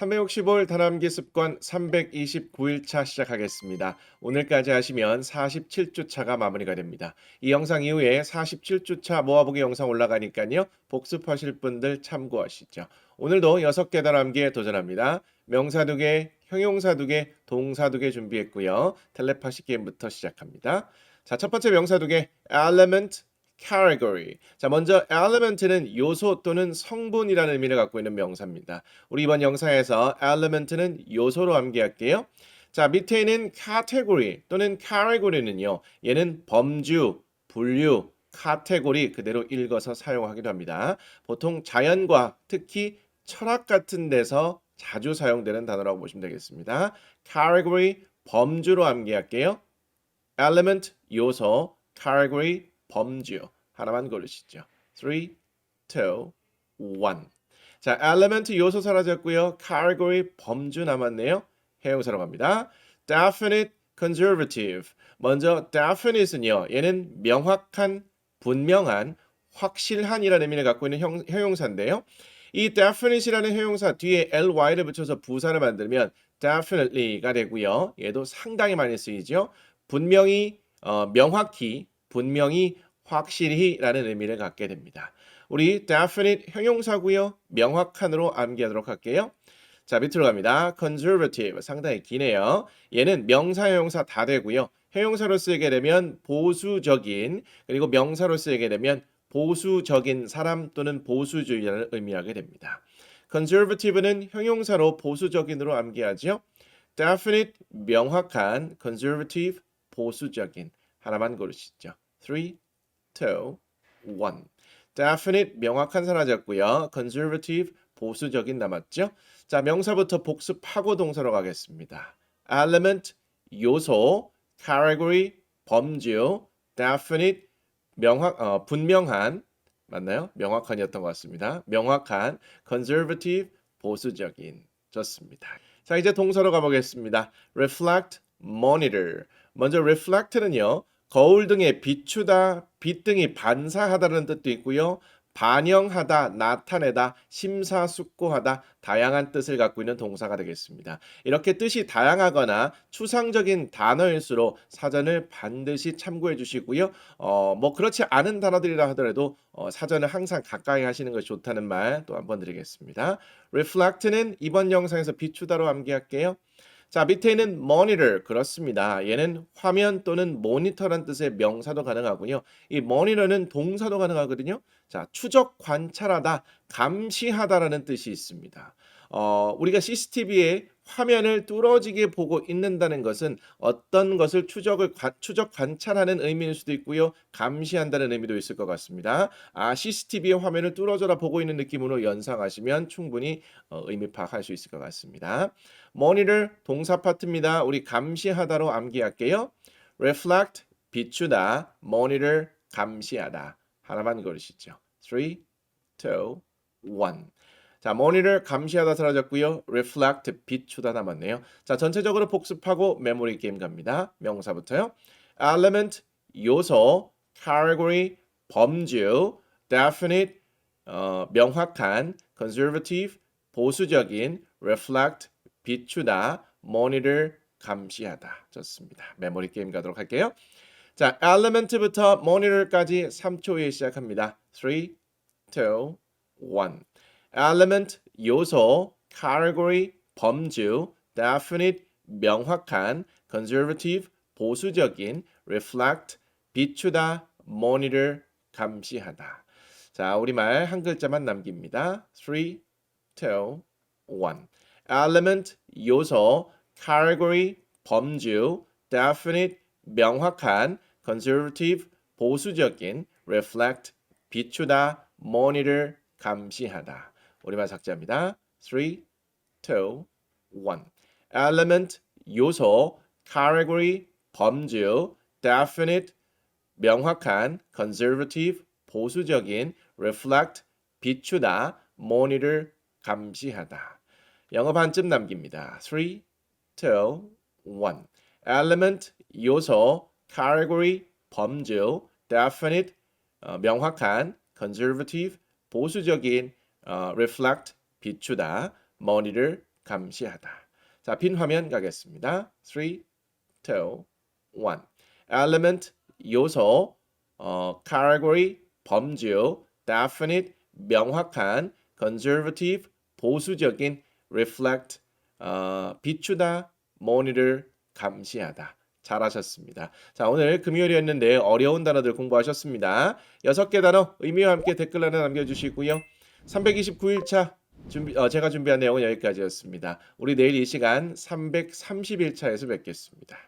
365일 단암기 습관 329일차 시작하겠습니다. 오늘까지 하시면 47주차가 마무리가 됩니다. 이 영상 이후에 47주차 모아보기 영상 올라가니까요. 복습하실 분들 참고하시죠. 오늘도 6개 단암기에 도전합니다. 명사 2개, 형용사 2개, 동사 2개 준비했고요. 텔레파시 게임부터 시작합니다. 자, 첫 번째 명사 2개, element, category. 자, 먼저 element는 요소 또는 성분이라는 의미를 갖고 있는 명사입니다. 우리 이번 영상에서 element는 요소로 암기할게요. 자, 밑에 있는 category 또는 category는요. 얘는 범주, 분류, 카테고리 그대로 읽어서 사용하기도 합니다. 보통 자연과학, 특히 철학 같은 데서 자주 사용되는 단어라고 보시면 되겠습니다. category 범주로 암기할게요. element 요소, category 범주 하나만 고르시죠. 3, 2, 1. 자, element 요소 사라졌고요. category 범주 남았네요. 해용사로 갑니다. definite, conservative. 먼저 definite은요. 얘는 명확한, 분명한, 확실한이라는 의미를 갖고 있는 형, 형용사인데요. 이 definite이라는 형용사 뒤에 ly를 붙여서 부사를 만들면 definitely가 되고요. 얘도 상당히 많이 쓰이죠. 분명히, 어, 명확히, 분명히, 확실히라는 의미를 갖게 됩니다. 우리 definite 형용사고요. 명확한으로 암기하도록 할게요. 자, 밑으로 갑니다. conservative 상당히 기네요. 얘는 명사, 형용사 다 되고요. 형용사로 쓰게 되면 보수적인 그리고 명사로 쓰게 되면 보수적인 사람 또는 보수주의자를 의미하게 됩니다. conservative는 형용사로 보수적인으로 암기하죠. definite 명확한 conservative 보수적인 하나만 고르시죠. 3, 2, 1. definite 명확한 사라졌고요. conservative 보수적인 남았죠. 자, 명사부터 복습하고 동사로 가겠습니다. element 요소, category 범주, definite 명확 어, 분명한 맞나요? 명확한이었던 것 같습니다. 명확한 conservative 보수적인 좋습니다. 자, 이제 동사로 가보겠습니다. reflect, monitor. 먼저 reflect는요. 거울 등에 비추다, 빛 등이 반사하다는 뜻도 있고요. 반영하다, 나타내다, 심사숙고하다, 다양한 뜻을 갖고 있는 동사가 되겠습니다. 이렇게 뜻이 다양하거나 추상적인 단어일수록 사전을 반드시 참고해 주시고요. 어, 뭐 그렇지 않은 단어들이라 하더라도 어, 사전을 항상 가까이 하시는 것이 좋다는 말 또 한번 드리겠습니다. reflect는 이번 영상에서 비추다로 암기할게요. 자, 밑에 있는 monitor 그렇습니다. 얘는 화면 또는 모니터란 뜻의 명사도 가능하고요. 이 monitor는 동사도 가능하거든요. 자, 추적 관찰하다, 감시하다라는 뜻이 있습니다. 어, 우리가 CCTV에 화면을 뚫어지게 보고 있는다는 것은 어떤 것을 추적을 관, 추적 관찰하는 의미일 수도 있고요. 감시한다는 의미도 있을 것 같습니다. 아, CCTV의 화면을 뚫어져라 보고 있는 느낌으로 연상하시면 충분히 어, 의미 파악할 수 있을 것 같습니다. monitor 동사 파트입니다. 우리 감시하다로 암기할게요. reflect 비추다, monitor 감시하다. 하나만 고르시죠. 3, 2, 1. 자, monitor 감시하다 사라졌고요. reflect 비추다 남았네요. 자, 전체적으로 복습하고 메모리 게임 갑니다. 명사부터요. element 요소, category 범주, definite 어, 명확한, conservative 보수적인, reflect 비추다, monitor 감시하다. 좋습니다. 메모리 게임 가도록 할게요. 자, element부터 monitor까지 3초 후에 시작합니다. 3, 2, 1. Element 요소, category 범주, definite 명확한, conservative 보수적인, reflect 비추다, monitor 감시하다. 자, 우리말 한 글자만 남깁니다. 3, 2, 1. element 요소, category 범주, definite 명확한, conservative 보수적인, reflect 비추다, monitor 감시하다. 우리말 삭제합니다. 3, 2, 1. element 요소, category 범주, definite 명확한, conservative 보수적인, reflect 비추다, monitor 감시하다. 영어 반쯤 남깁니다. 3, 2, 1. element 요소, category 범주, definite 어, 명확한, conservative 보수적인, 어, reflect 비추다, monitor 감시하다. 자, 빈 화면 가겠습니다. 3, 2, 1. element 요소, 어, category 범주, definite 명확한, conservative 보수적인, reflect 어, 비추다, monitor 감시하다. 잘하셨습니다. 자, 오늘 금요일이었는데 어려운 단어들 공부하셨습니다. 여섯 개 단어 의미와 함께 댓글란에 남겨주시고요. 329일차 준비, 어, 제가 준비한 내용은 여기까지였습니다. 우리 내일 이 시간 331차에서 뵙겠습니다.